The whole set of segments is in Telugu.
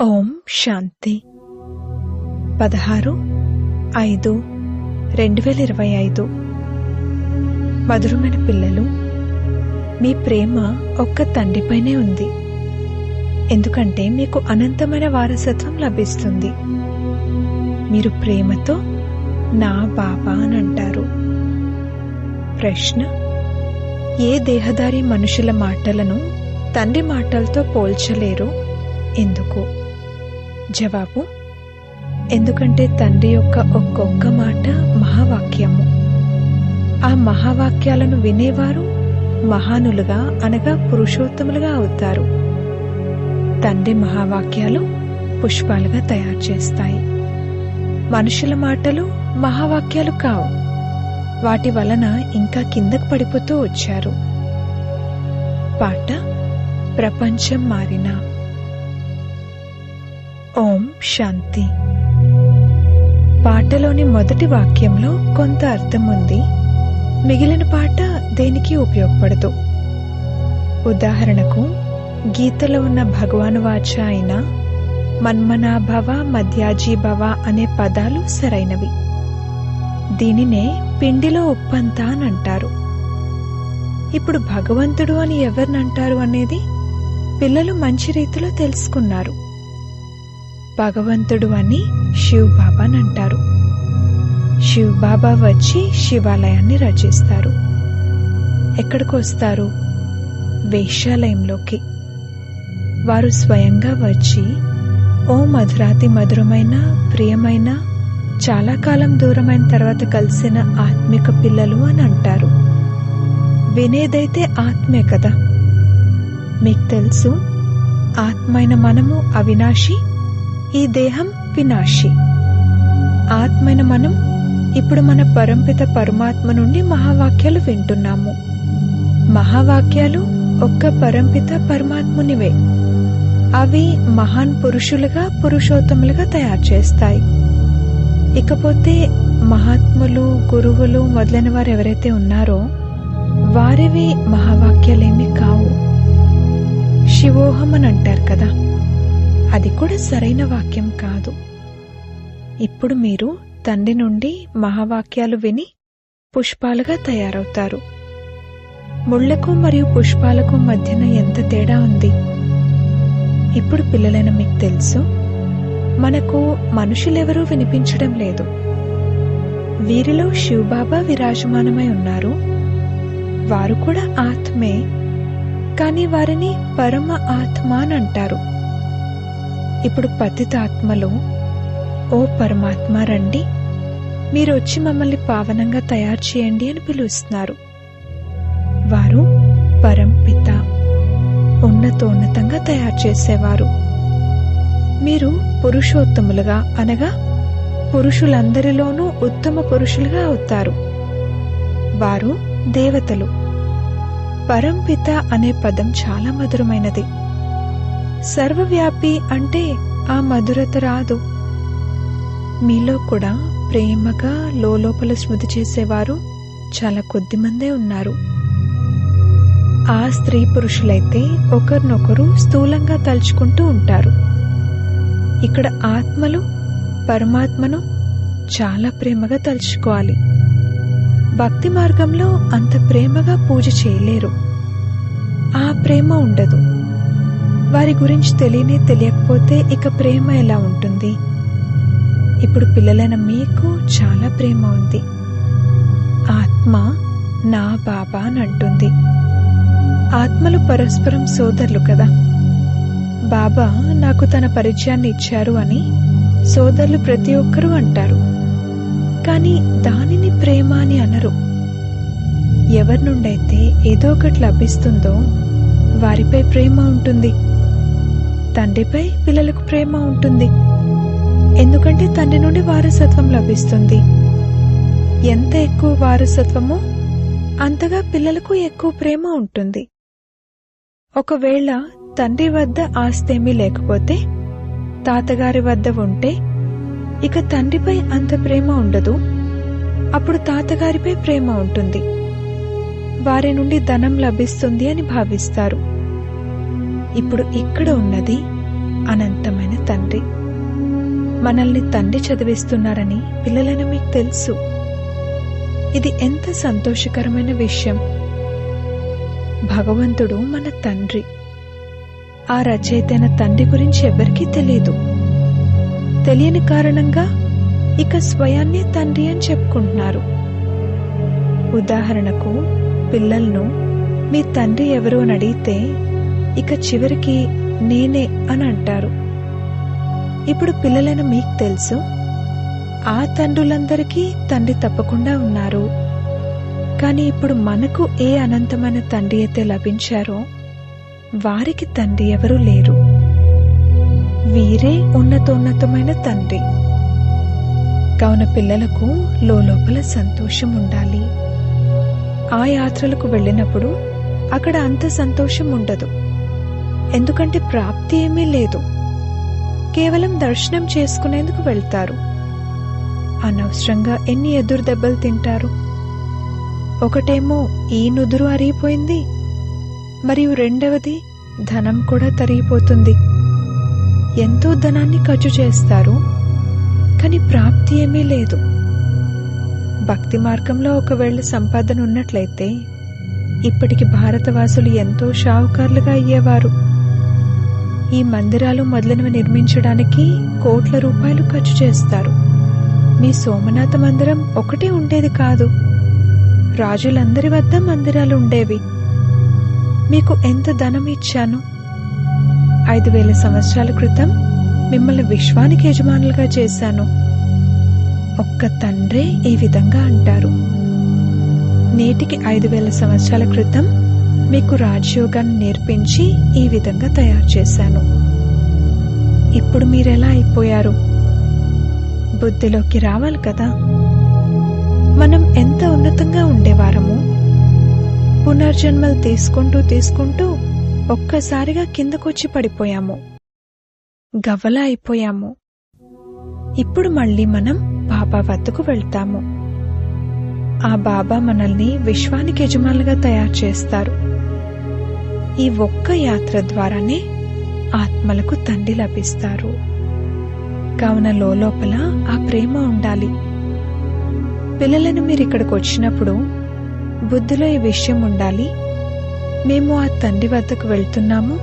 ఓం శాంతి. పదహారు ఐదు రెండు వేల ఇరవై ఐదు. మధురమైన పిల్లలు మీ ప్రేమ ఒక్క తండ్రిపైనే ఉంది. ఎందుకంటే మీకు అనంతమైన వారసత్వం లభిస్తుంది. మీరు ప్రేమతో నా బాబా అని అంటారు. ప్రశ్న ఏ దేహదారి మనుషుల మాటలను తండ్రి మాటలతో పోల్చలేరు? ఎందుకు? జవాబు ఎందుకంటే తండ్రి యొక్క ఒక్కొక్క మాట మహావాక్యము. ఆ మహావాక్యాలను వినేవారు మహానులుగా అనగా పురుషోత్తములుగా అవుతారు. తండ్రి మహావాక్యాలు పుష్పాలుగా తయారు చేస్తాయి. మనుషుల మాటలు మహావాక్యాలు కావు. వాటి వలన ఇంకా కిందకు పడిపోతూ వచ్చారు. పాట ప్రపంచం మారినా ఓం శాంతి. పాటలోని మొదటి వాక్యంలో కొంత అర్థం ఉంది. మిగిలిన పాట దేనికి ఉపయోగపడదు? ఉదాహరణకు గీతలో ఉన్న భగవాను వాచ అయిన మన్మనాభవ మధ్యాజీభవ అనే పదాలు సరైనవి. దీనినే పిండిలో ఉప్పంతా అని అంటారు. ఇప్పుడు భగవంతుడు అని ఎవరినంటారు అనేది పిల్లలు మంచి రీతిలో తెలుసుకున్నారు. భగవంతుడు అని శివ్ బాబాని అంటారు శివ్ బాబా వచ్చి శివాలయాన్ని రచిస్తారు. ఎక్కడికి వస్తారు? వేశ్యాలయంలోకి. వారు స్వయంగా వచ్చి ఓ మధురాతి మధురమైన ప్రియమైన చాలా కాలం దూరమైన తర్వాత కలిసిన ఆత్మిక పిల్లలు అని అంటారు. వినేదైతే ఆత్మే కదా. మీకు తెలుసు ఆత్మైన మనము అవినాశి ఈ దేహం వినాశి. ఆత్మైన మనం ఇప్పుడు మన పరంపిత పరమాత్మ నుండి మహావాక్యాలు వింటున్నాము. మహావాక్యాలు ఒక్క పరంపిత పరమాత్మునివే. అవి మహాన్ పురుషులుగా పురుషోత్తములుగా తయారు చేస్తాయి. ఇకపోతే మహాత్ములు గురువులు మొదలైన వారు ఎవరైతే ఉన్నారో వారివి మహావాక్యాలేమీ కావు. శివోహం అని అంటారు కదా. అది కూడా సరైన వాక్యం కాదు. ఇప్పుడు మీరు తండ్రి నుండి మహావాక్యాలు విని పుష్పాలుగా తయారవుతారు. ముళ్ళకు మరియు పుష్పాలకు మధ్యన ఎంత తేడా ఉంది? ఇప్పుడు పిల్లలైన మీకు తెలుసు మనకు మనుషులెవరూ వినిపించడం లేదు. వీరిలో శివబాబా విరాజమానమై ఉన్నారు. వారు కూడా ఆత్మే కానీ వారిని పరమ ఆత్మ అని అంటారు. ఇప్పుడు పతితాత్మలు ఓ పరమాత్మ రండి. మీరు వచ్చి మమ్మల్ని పావనంగా తయారు చేయండి అని పిలుస్తున్నారు. వారు పరంపిత ఉన్నతోన్నతంగా తయారు చేసేవారు. మీరు పురుషోత్తములుగా అనగా పురుషులందరిలోనూ ఉత్తమ పురుషులుగా అవుతారు. వారు దేవతలు. పరంపిత అనే పదం చాలా మధురమైనది. సర్వవ్యాపి అంటే ఆ మధురత రాదు. మీలో కూడా ప్రేమగా లోపల స్మృతి చేసేవారు చాలా కొద్ది మందే ఉన్నారు. ఆ స్త్రీ పురుషులైతే ఒకరినొకరు స్థూలంగా తలుచుకుంటూ ఉంటారు. ఇక్కడ ఆత్మలు పరమాత్మను చాలా ప్రేమగా తలుచుకోవాలి. భక్తి మార్గంలో అంత ప్రేమగా పూజ చేయలేరు. ఆ ప్రేమ ఉండదు. వారి గురించి తెలియనే తెలియకపోతే ఇక ప్రేమ ఎలా ఉంటుంది? ఇప్పుడు పిల్లలైన మీకు చాలా ప్రేమ ఉంది. ఆత్మ నా బాబా అని అంటుంది. ఆత్మలు పరస్పరం సోదరులు కదా. బాబా నాకు తన పరిచయాన్ని ఇచ్చారు అని సోదరులు ప్రతి ఒక్కరూ అంటారు. కానీ దానిని ప్రేమ అని అనరు. ఎవరి నుండైతే ఏదో ఒకటి లభిస్తుందో వారిపై ప్రేమ ఉంటుంది. తండ్రిపై పిల్లలకు ప్రేమ ఉంటుంది. ఎందుకంటే తండ్రి నుండి వారసత్వం లభిస్తుంది. ఎంత ఎక్కువ వారసత్వమో అంతగా పిల్లలకు ఎక్కువ ప్రేమ ఉంటుంది. ఒకవేళ తండ్రి వద్ద ఆస్తేమీ లేకపోతే తాతగారి వద్ద ఉంటే ఇక తండ్రిపై అంత ప్రేమ ఉండదు. అప్పుడు తాతగారిపై ప్రేమ ఉంటుంది. వారి నుండి ధనం లభిస్తుంది అని భావిస్తారు. ఇప్పుడు ఇక్కడ ఉన్నది అనంతమైన తండ్రి. మనల్ని తండ్రి చదివిస్తున్నారని పిల్లలను మీకు తెలుసు. ఇది ఎంత సంతోషకరమైన విషయం. భగవంతుడు మన తండ్రి. ఆ రచయితైన తండ్రి గురించి ఎవరికీ తెలియదు తెలియని కారణంగా ఇక స్వయాన్నే తండ్రి అని చెప్పుకుంటున్నారు. ఉదాహరణకు పిల్లలను మీ తండ్రి ఎవరు అని అడిగితే ఇక చివరికి నేనే అని అంటారు. ఇప్పుడు పిల్లలను మీకు తెలుసు. ఆ తండ్రులందరికీ తండ్రి తప్పకుండా ఉన్నారు. కానీ ఇప్పుడు మనకు ఏ అనంతమైన తండ్రి అయితే లభించారో వారికి తండ్రి ఎవరూ లేరు. వీరే ఉన్నతోన్నతమైన తండ్రి. కావున పిల్లలకు లోపల సంతోషం ఉండాలి. ఆ యాత్రలకు వెళ్ళినప్పుడు అక్కడ అంత సంతోషం ఉండదు. ఎందుకంటే ప్రాప్తి ఏమీ లేదు. కేవలం దర్శనం చేసుకునేందుకు వెళ్తారు. అనవసరంగా ఎన్ని ఎదురు దెబ్బలు తింటారు? ఒకటేమో ఈ నుదురు అరిగిపోయింది మరియు రెండవది ధనం కూడా తరిగిపోతుంది. ఎంతో ధనాన్ని ఖర్చు చేస్తారు కానీ ప్రాప్తి ఏమీ లేదు. భక్తి మార్గంలో ఒకవేళ సంపాదన ఉన్నట్లయితే ఇప్పటికి భారతవాసులు ఎంతో షావుకారులుగా అయ్యేవారు. ఈ మందిరాలు మొదలైనవి నిర్మించడానికి కోట్ల రూపాయలు ఖర్చు చేస్తారు. మీ సోమనాథ మందిరం ఒకటే ఉండేది కాదు. రాజులందరి వద్ద మందిరాలు ఉండేవి. మీకు ఎంత ధనం ఇచ్చాను? ఐదు వేల సంవత్సరాల క్రితం మిమ్మల్ని విశ్వానికి యజమానులుగా చేశాను. ఒక్క తండ్రే ఈ విధంగా అంటారు. నేటికి ఐదు వేల సంవత్సరాల క్రితం మీకు రాజయోగాన్ని నేర్పించి ఈ విధంగా తయారు చేశాను. ఇప్పుడు మీరెలా అయిపోయారు? బుద్ధిలోకి రావాలి కదా? మనం ఎంత ఉన్నతంగా ఉండేవారము? పునర్జన్మలు తీసుకుంటూ తీసుకుంటూ ఒక్కసారిగా కిందకొచ్చి పడిపోయాము. గవ్వలా అయిపోయాము. ఇప్పుడు మళ్ళీ మనం బాబా వద్దకు వెళ్తాము. ఆ బాబా మనల్ని విశ్వానికి యజమానులుగా తయారు చేస్తారు. ఈ ఒక్క యాత్ర ద్వారానే ఆత్మలకు తండ్రి లభిస్తారు. కావున లోపల ఆ ప్రేమ ఉండాలి. పిల్లలను మీరు ఇక్కడికి వచ్చినప్పుడు బుద్ధిలో ఈ విషయం ఉండాలి. మేము ఆ తండ్రి వద్దకు వెళ్తున్నాము.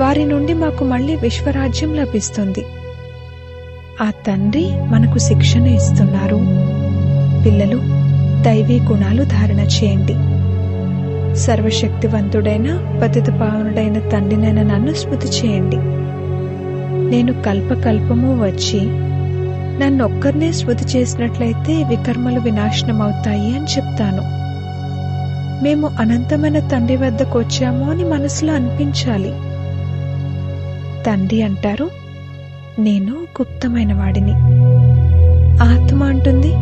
వారి నుండి మాకు మళ్ళీ విశ్వరాజ్యం లభిస్తుంది. ఆ తండ్రి మనకు శిక్షణ ఇస్తున్నారు. పిల్లలు దైవీ గుణాలు ధారణ చేయండి. సర్వశక్తివంతుడైన పతిత పావనుడైన తండ్రినైన నన్ను స్మృతి చేయండి. నేను కల్పకల్పము వచ్చి నన్నొక్కరినే స్మృతి చేసినట్లయితే వికర్మలు వినాశనమవుతాయి అని చెప్తాను. మేము అనంతమైన తండ్రి వద్దకు వచ్చాము అని మనసులో అనిపించాలి. తండ్రి అంటారు నేను గుప్తమైన వాడిని. ఆత్మ అంటుంది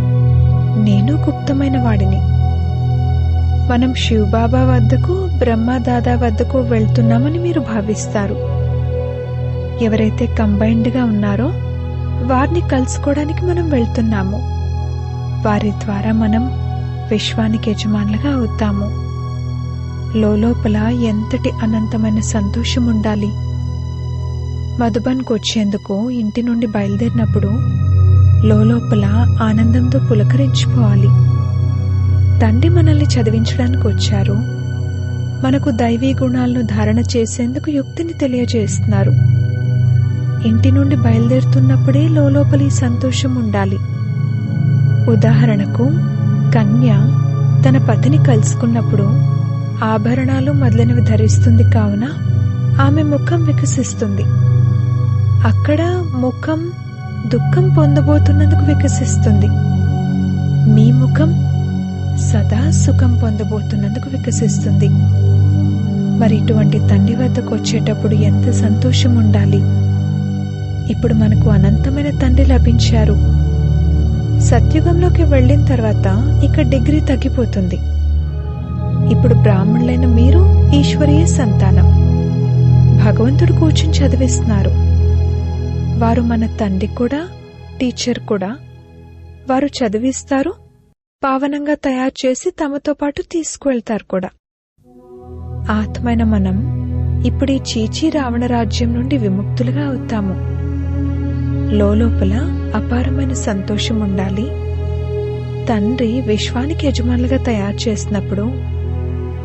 నేను గుప్తమైన వాడిని. మనం శివబాబా వద్దకు బ్రహ్మదాదా వద్దకు వెళ్తున్నామని మీరు భావిస్తారు. ఎవరైతే కంబైన్డ్గా ఉన్నారో వారిని కలుసుకోవడానికి మనం వెళ్తున్నాము. వారి ద్వారా మనం విశ్వానికి యజమానులుగా అవుతాము. లోపల ఎంతటి అనంతమైన సంతోషం ఉండాలి? మధుబన్కు వచ్చేందుకు ఇంటి నుండి బయలుదేరినప్పుడు లోపల ఆనందంతో పులకరించిపోవాలి. తండ్రి మనల్ని చదివించడానికి వచ్చారు. మనకు దైవీ గుణాలను ధారణ చేసేందుకు యుక్తిని తెలియజేస్తున్నారు. ఇంటి నుండి బయలుదేరుతున్నప్పుడే లోపలి సంతోషం ఉండాలి. ఉదాహరణకు కన్య తన పతిని కలుసుకున్నప్పుడు ఆభరణాలు మొదలైనవి ధరిస్తుంది కావున ఆమె ముఖం వికసిస్తుంది. అక్కడ ముఖం దుఃఖం పొందబోతున్నందుకు వికసిస్తుంది. మీ ముఖం సదా సుఖం పొందబోతున్నందుకు వికసిస్తుంది. మరి ఇటువంటి తండ్రి వద్దకు వచ్చేటప్పుడు ఎంత సంతోషం ఉండాలి? ఇప్పుడు మనకు అనంతమైన తండ్రి లభించారు. సత్యుగంలోకి వెళ్ళిన తర్వాత ఇక డిగ్రీ తగ్గిపోతుంది. ఇప్పుడు బ్రాహ్మణులైన మీరు ఈశ్వరీయ సంతానం. భగవంతుడు కూర్చుని చదివిస్తున్నారు. వారు మన తండ్రి కూడా టీచర్ కూడా. వారు చదివిస్తారు పావనంగా తయారు చేసి తమతో పాటు తీసుకువెళ్తారు కూడా. ఆత్మైన మనం ఇప్పుడు ఈ చీచీ రావణ రాజ్యం నుండి విముక్తులుగా అవుతాము. లోపల అపారమైన సంతోషం ఉండాలి. తండ్రి విశ్వానికి యజమానులుగా తయారు చేసినప్పుడు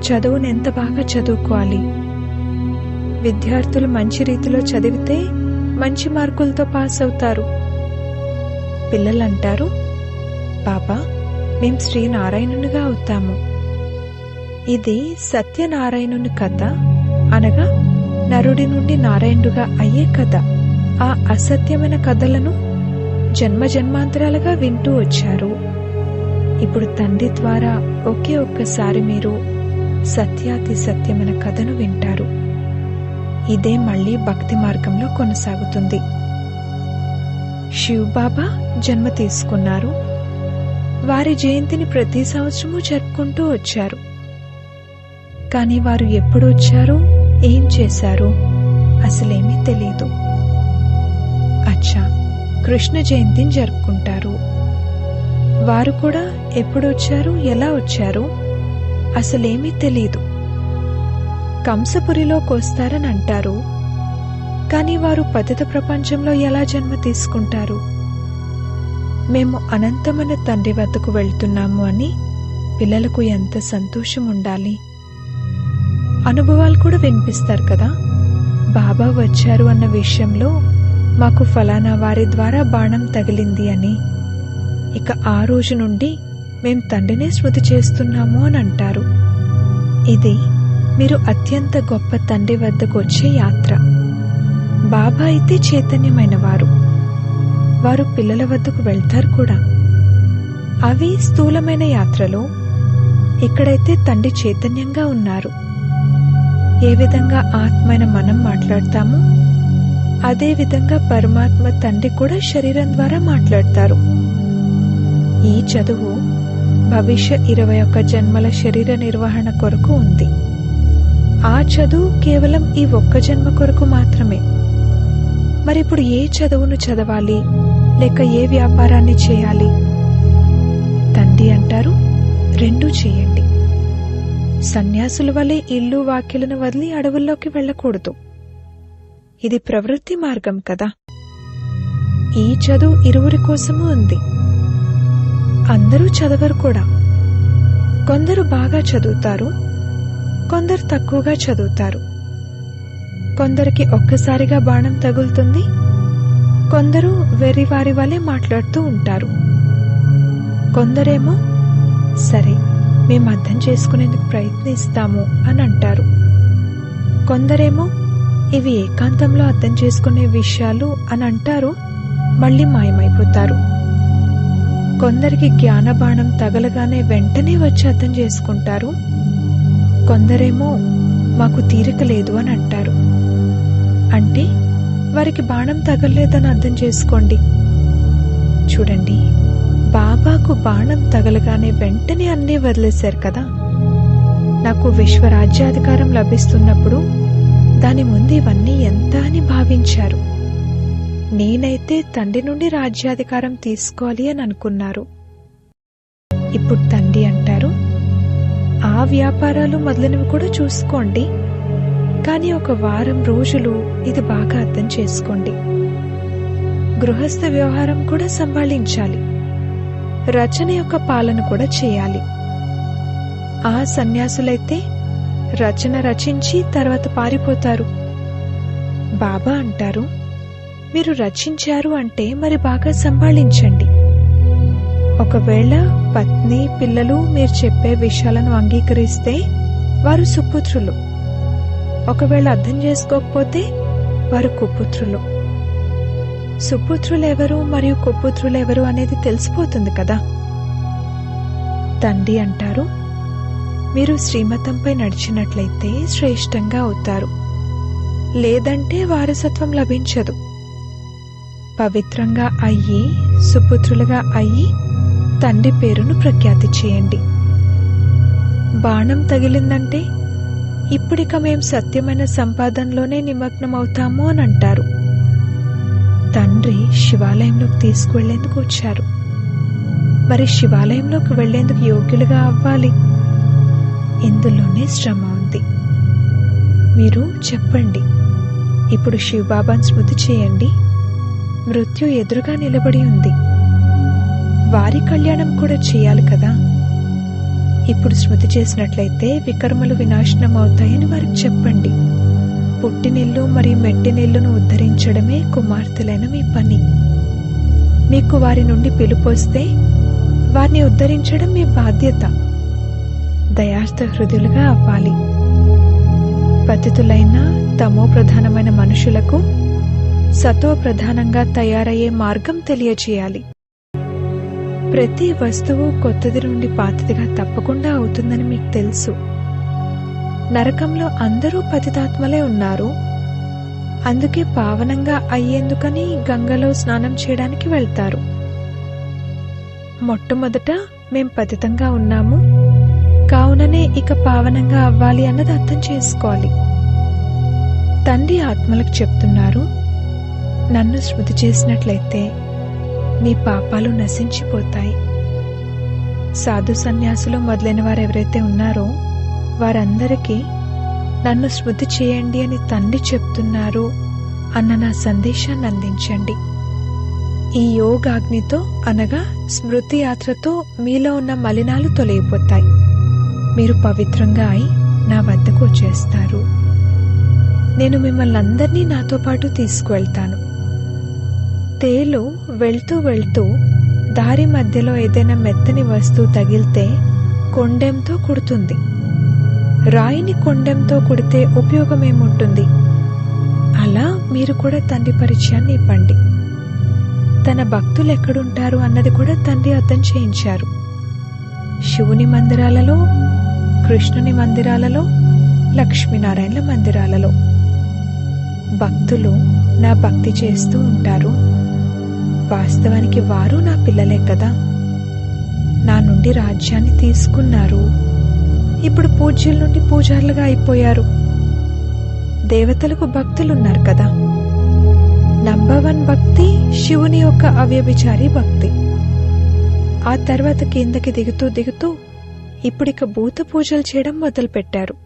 చదువును ఎంత బాగా చదువుకోవాలి? విద్యార్థులు మంచి రీతిలో చదివితే మంచి మార్కులతో పాస్ అవుతారు. పిల్లలంటారు బాబా మేం శ్రీనారాయణునిగా అవుతాము. ఇది సత్యనారాయణుని కథ అనగా నరుడి నుండి నారాయణుడుగా అయ్యే కథ. ఆ అసత్యమైన కథలను జన్మ జన్మాంతరాలుగా వింటూ వచ్చారు. ఇప్పుడు తండ్రి ద్వారా ఒకే ఒక్కసారి మీరు సత్యాతి సత్యమైన కథను వింటారు. ఇదే మళ్ళీ భక్తి మార్గంలో కొనసాగుతుంది. శివబాబా జన్మ తీసుకున్నారు. వారి జయంతిని ప్రతి సంవత్సరము జరుపుకుంటూ వచ్చారు. కానీ వారు ఎప్పుడు వచ్చారు ఏం చేశారు అసలేమీ తెలియదు అచ్చా కృష్ణ జయంతిని జరుపుకుంటారు. వారు కూడా ఎప్పుడు వచ్చారు ఎలా వచ్చారు అసలేమీ తెలియదు కంసపురిలోకి వస్తారని అంటారు. కానీ వారు పతిత ప్రపంచంలో ఎలా జన్మ తీసుకుంటారు? మేము అనంతమైన తండ్రి వద్దకు వెళ్తున్నాము అని పిల్లలకు ఎంత సంతోషం ఉండాలి అనుభవాలు కూడా వినిపిస్తారు కదా. బాబా వచ్చారు అన్న విషయంలో మాకు ఫలానా వారి ద్వారా బాణం తగిలింది అని. ఇక ఆ రోజు నుండి మేం తండ్రినే స్మృతి చేస్తున్నాము అని అంటారు. ఇది మీరు అత్యంత గొప్ప తండ్రి వద్దకు వచ్చే యాత్ర. బాబా అయితే చైతన్యమైన వారు వారు పిల్లల వద్దకు వెళ్తారు కూడా. అవి స్థూలమైన యాత్రలో ఇక్కడైతే తండ్రి చైతన్యంగా ఉన్నారు ఏ విధంగా ఆత్మైన మనం మాట్లాడతామో అదే విధంగా పరమాత్మ తండ్రి కూడా శరీరం ద్వారా మాట్లాడతారు. ఈ చదువు భవిష్య ఇరవై ఒక్క జన్మల శరీర నిర్వహణ కొరకు ఉంది. ఆ చదువు కేవలం ఈ ఒక్క జన్మ కొరకు మాత్రమే. మరిప్పుడు ఏ చదువును చదవాలి? లేక ఏ వ్యాపారాన్ని చేయాలి? తండ్రి అంటారు రెండూ చేయండి. సన్యాసుల వలె ఇల్లు వాక్యలను వదిలి అడవుల్లోకి వెళ్ళకూడదు. ఇది ప్రవృత్తి మార్గం కదా. ఈ చదువు ఇరువురి కోసము ఉంది. అందరూ చదవరు కూడా. కొందరు బాగా చదువుతారు కొందరు తక్కువగా చదువుతారు. కొందరికి ఒక్కసారిగా బాణం తగులుతుంది కొందరు వెర్రివారి వలె మాట్లాడుతూ ఉంటారు. కొందరేమో సరే మేము అర్థం చేసుకునేందుకు ప్రయత్నిస్తాము అని అంటారు. కొందరేమో ఇవి ఏకాంతంలో అర్థం చేసుకునే విషయాలు అని అంటారు మళ్ళీ మాయమైపోతారు. కొందరికి జ్ఞానబాణం తగలగానే వెంటనే వచ్చి అర్థం చేసుకుంటారు. కొందరేమో మాకు తీరిక లేదు అని అంటారు. అంటే వారికి బాణం తగలలేదని అర్థం చేసుకోండి. చూడండి బాబాకు బాణం తగలగానే వెంటనే అన్నీ వదిలేశారు కదా. నాకు విశ్వరాజ్యాధికారం లభిస్తున్నప్పుడు దాని ముందు ఇవన్నీ ఎంత అని భావించారు. నేనైతే తండ్రి నుండి రాజ్యాధికారం తీసుకోవాలి అని అనుకున్నారు. ఇప్పుడు తండ్రి అంటారు ఆ వ్యాపారాలు మొదలైనవి కూడా చూసుకోండి. కానీ ఒక వారం రోజులు ఇది బాగా అర్థం చేసుకోండి. గృహస్థ వ్యవహారం కూడా సంభాళించాలి. రచన యొక్క పాలన కూడా చేయాలి. ఆ సన్యాసులైతే రచన రచించి తర్వాత పారిపోతారు. బాబా అంటారు మీరు రచించారు అంటే మరి బాగా సంభాళించండి. ఒకవేళ పత్ని పిల్లలు మీరు చెప్పే విషయాలను అంగీకరిస్తే వారు సుపుత్రులు. ఒకవేళ అర్థం చేసుకోకపోతే వారు కుపుత్రులు. సుపుత్రులెవరు మరియు కుపుత్రులెవరు అనేది తెలిసిపోతుంది కదా? తండ్రి అంటారు మీరు శ్రీమతంపై నడిచినట్లయితే శ్రేష్టంగా అవుతారు. లేదంటే వారసత్వం లభించదు. పవిత్రంగా అయ్యి సుపుత్రులుగా అయ్యి తండ్రి పేరును ప్రఖ్యాతి చేయండి. బాణం తగిలిందంటే ఇప్పుడిక మేం సత్యమైన సంపాదనలోనే నిమగ్నమవుతాము అని అంటారు. తండ్రి శివాలయంలోకి తీసుకువెళ్ళేందుకు వచ్చారు. మరి శివాలయంలోకి వెళ్ళేందుకు యోగ్యులుగా అవ్వాలి? ఇందులోనే శ్రమ ఉంది. మీరు చెప్పండి. ఇప్పుడు శివబాబాను స్మృతి చేయండి. మృత్యు ఎదురుగా నిలబడి ఉంది. వారి కళ్యాణం కూడా చేయాలి కదా? ఇప్పుడు శృతి చేసినట్లయితే వికర్మలు వినాశనం అవుతాయని వారికి చెప్పండి. పుట్టినిల్లు మరియు మెట్టినిల్లును ఉద్ధరించడమే కుమార్తెలైన మీ పని. మీకు వారి నుండి పిలుపొస్తే వారిని ఉద్ధరించడం మీ బాధ్యత. దయార్థ హృదయులుగా అవ్వాలి. పతితులైన తమో ప్రధానమైన మనుషులకు సతో ప్రధానంగా తయారయ్యే మార్గం తెలియచేయాలి ప్రతి వస్తువు కొత్తది నుండి పాతదిగా తప్పకుండా అవుతుందని మీకు తెలుసు. నరకంలో అందరూ పతితాత్మలే ఉన్నారు. అందుకే పావనంగా అయ్యేందుకని గంగలో స్నానం చేయడానికి వెళ్తారు. మొట్టమొదట మేం పతితంగా ఉన్నాము. కావుననే ఇక పావనంగా అవ్వాలి అన్నది అర్థం చేసుకోవాలి. తండ్రి ఆత్మలకు చెప్తున్నారు నన్ను స్మృతి చేసినట్లయితే మీ పాపాలు నశించిపోతాయి. సాధు సన్యాసులు మొదలైన వారు ఎవరైతే ఉన్నారో వారందరికీ నన్ను స్మృతి చేయండి అని తండ్రి చెప్తున్నారు అన్న నా సందేశాన్ని అందించండి. ఈ యోగాగ్నితో అనగా స్మృతి యాత్రతో మీలో ఉన్న మలినాలు తొలగిపోతాయి. మీరు పవిత్రంగా అయి నా వద్దకు వచ్చేస్తారు. నేను మిమ్మల్ని అందరినీ నాతో పాటు తీసుకువెళ్తాను. తేలు వెళ్తూ వెళ్తూ దారి మధ్యలో ఏదైనా మెత్తని వస్తువు తగిలితే కొండెంతో కుడుతుంది. రాయిని కొండెంతో కుడితే ఉపయోగం ఏముంటుంది అలా మీరు కూడా తండ్రి పరిచయాన్ని ఇవ్వండి. తన భక్తులు ఎక్కడుంటారు అన్నది కూడా తండ్రి అర్థం చేయించారు. శివుని మందిరాలలో కృష్ణుని మందిరాలలో లక్ష్మీనారాయణల మందిరాలలో. భక్తులు నా భక్తి చేస్తూ ఉంటారు. వాస్తవానికి వారు నా పిల్లలే కదా. నా నుండి రాజ్యాన్ని తీసుకున్నారు. ఇప్పుడు పూజ్యుల నుండి పూజారులుగా అయిపోయారు. దేవతలకు భక్తులున్నారు కదా. నంబర్ వన్ భక్తి శివుని యొక్క అవ్యభిచారి భక్తి. ఆ తర్వాత కిందకి దిగుతూ దిగుతూ ఇప్పుడిక భూత పూజలు చేయడం మొదలుపెట్టారు.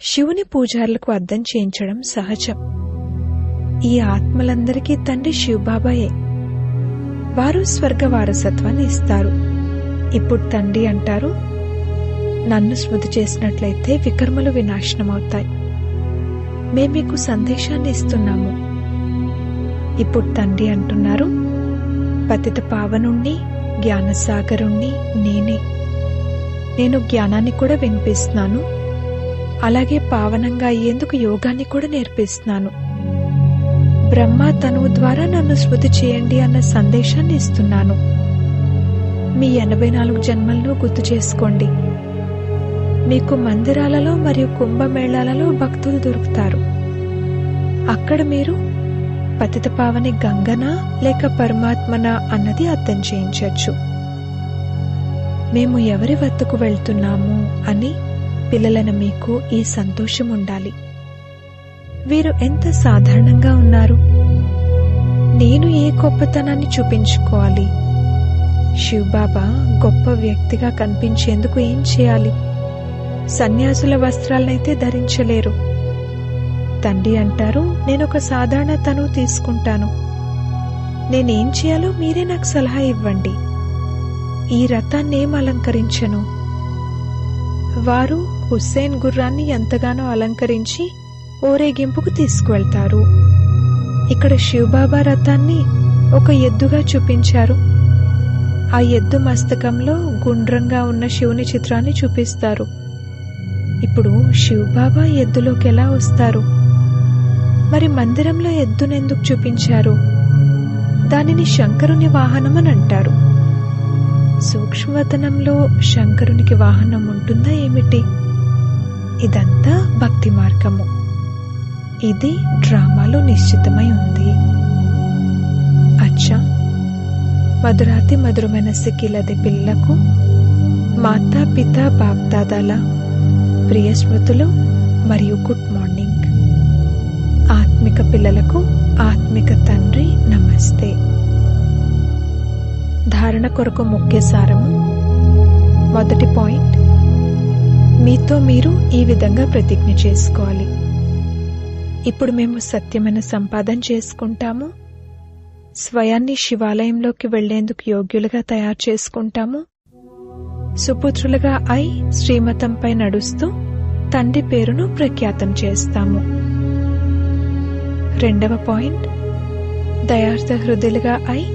శివుని పూజారులకు అర్థం చేయించడం సహజం. ఈ ఆత్మలందరికీ తండ్రి శివబాబాయే. వారు స్వర్గ వారసత్వాన్ని ఇస్తారు. ఇప్పుడు తండ్రి అంటారు నన్ను స్మృతి చేసినట్లయితే వికర్మలు వినాశనమవుతాయి. మేము మీకు సందేశాన్ని ఇస్తున్నాము. ఇప్పుడు తండ్రి అంటున్నారు పతిత పావనుణ్ణి జ్ఞానసాగరుణ్ణి నేనే. నేను జ్ఞానాన్ని కూడా వినిపిస్తున్నాను. అలాగే పావనంగా అయ్యేందుకు యోగాన్ని కూడా నేర్పిస్తున్నాను. బ్రహ్మ తనువు ద్వారా నన్ను శృతి చేయండి అన్న సందేశాన్ని ఇస్తున్నాను. మీ ఎనభై నాలుగు జన్మలను గుర్తు చేసుకోండి. మీకు మందిరాలలో మరియు కుంభమేళాలలో భక్తులు దొరుకుతారు. అక్కడ మీరు పతిత పావని గంగనా లేక పరమాత్మనా అన్నది అర్థం చేయించవచ్చు. మేము ఎవరి వద్దకు వెళ్తున్నాము అని పిల్లలైన మీకు ఈ సంతోషం ఉండాలి. వీరు ఎంత సాధారణంగా ఉన్నారు? నేను ఏ గొప్పతనాన్ని చూపించుకోవాలి? శివబాబా గొప్ప వ్యక్తిగా కనిపించేందుకు ఏం చేయాలి? సన్యాసుల వస్త్రాలనైతే ధరించలేరు. తండ్రి అంటారు నేను ఒక సాధారణ తను తీసుకుంటాను. నేనేం చేయాలో మీరే నాకు సలహా ఇవ్వండి. ఈ రథాన్ని ఏం అలంకరించను? వారు హుస్సేన్ గుర్రాన్ని ఎంతగానో అలంకరించి ఊరేగింపుకు తీసుకువెళ్తారు. ఇక్కడ శివబాబా రథాన్ని ఒక ఎద్దుగా చూపించారు. ఆ ఎద్దు మస్తకంలో గుండ్రంగా ఉన్న శివుని చిత్రాన్ని చూపిస్తారు. ఇప్పుడు శివబాబా ఎద్దులోకి ఎలా వస్తారు? మరి మందిరంలో ఎద్దునెందుకు చూపించారు? దానిని శంకరుని వాహనం అని అంటారు. సూక్ష్మవతనంలో శంకరునికి వాహనం ఉంటుందా ఏమిటి? ఇదంతా భక్తి మార్గము. ఇది డ్రామాలో నిశ్చితమై ఉంది. అచ్చా! మధురాతి మధురమైన సిక్కిలది పిల్లకు మాతా పిత బాప్దాదాల ప్రియ స్మృతులు మరియు గుడ్ మార్నింగ్. ఆత్మిక పిల్లలకు ఆత్మిక తండ్రి నమస్తే. ధారణ కొరకు ముఖ్య సారము మొదటి పాయింట్ మీతో మీరు ఈ విధంగా ప్రతిజ్ఞ చేసుకోవాలి. ఇప్పుడు మేము సత్యమైన సంపాదన చేసుకుంటాము. స్వయాన్ని శివాలయంలోకి వెళ్ళేందుకు యోగ్యులుగా తయారు చేసుకుంటాము. సుపుత్రులుగా అయి శ్రీమతంపై నడుస్తూ తండ్రి పేరును ప్రఖ్యాతం చేస్తాము. రెండవ పాయింట్. దయార్థ హృదయులుగా అయి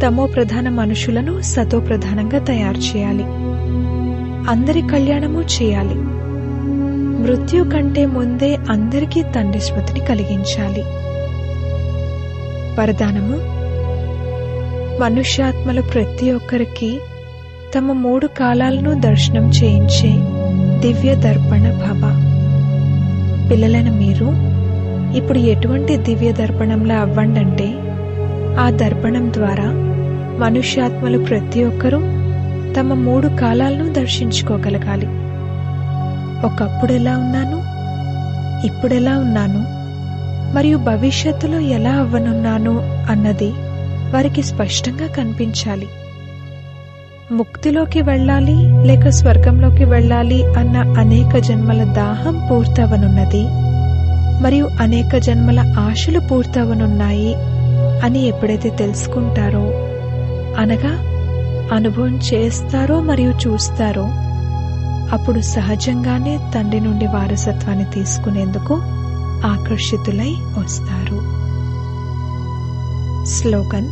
తమో ప్రధాన మనుషులను సతో ప్రధానంగా తయారు చేయాలి. అందరి కళ్యాణము చేయాలి. మృత్యు కంటే ముందే అందరికీ తండ్రి స్మృతిని కలిగించాలి. వరదానము మనుష్యాత్మలు ప్రతి ఒక్కరికి తమ మూడు కాలాలను దర్శనం చేయించే దివ్య దర్పణ భవ. పిల్లలైన మీరు ఇప్పుడు ఎటువంటి దివ్య దర్పణంలా అవ్వండంటే ఆ దర్పణం ద్వారా మనుష్యాత్మలు ప్రతి ఒక్కరూ తమ మూడు కాలాలను దర్శించుకోగలగాలి. ఒకప్పుడు ఎలా ఉన్నాను? ఇప్పుడెలా ఉన్నాను? మరియు భవిష్యత్తులో ఎలా అవ్వనున్నాను అన్నది వారికి స్పష్టంగా కనిపించాలి. ముక్తిలోకి వెళ్ళాలి లేక స్వర్గంలోకి వెళ్ళాలి అన్న అనేక జన్మల దాహం పూర్తవనున్నది మరియు అనేక జన్మల ఆశలు పూర్తవనున్నాయి అని ఎప్పుడైతే తెలుసుకుంటారో అనగా అనుభవం చేస్తారో మరియు చూస్తారో అప్పుడు సహజంగానే తండ్రి నుండి వారసత్వాన్ని తీసుకునేందుకు ఆకర్షితులై వస్తారు. స్లోగన్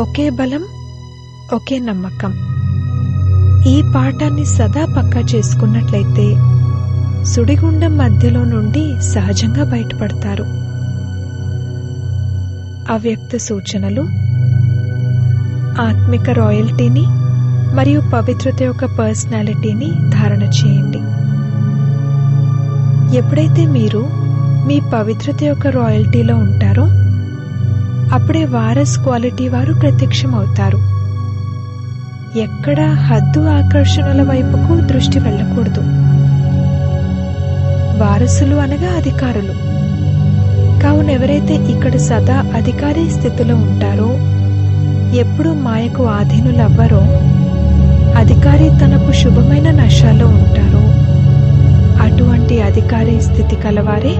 ఒకే బలం ఒకే నమ్మకం. ఈ పాఠాన్ని సదా పక్కా చేసుకున్నట్లయితే సుడిగుండం మధ్యలో నుండి సహజంగా బయటపడతారు. అవ్యక్త సూచనలు ఆత్మిక రాయల్టీని మరియు పవిత్రత యొక్క పర్సనాలిటీని ధారణ చేయండి. ఎప్పుడైతే మీరు మీ పవిత్రత యొక్క రాయల్టీలో ఉంటారో అప్పుడే వారస్ క్వాలిటీ వారు ప్రత్యక్షమవుతారు. ఎక్కడ హద్దు ఆకర్షణల వైపుకు దృష్టి వెళ్ళకూడదు. వారసులు అనగా అధికారులు. కావున ఎవరైతే ఇక్కడ సదా అధికారి స్థితిలో ఉంటారో ఎప్పుడు మాయకు ఆధీనులవ్వరో అధికారి తనకు శుభమైన నశాలో ఉంటారో అటువంటి అధికారి స్థితి కలవారే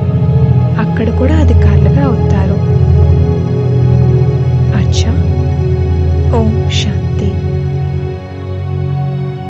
అక్కడ కూడా అధికారులుగా అవుతారు. అచ్చా. ఓం శాంతి.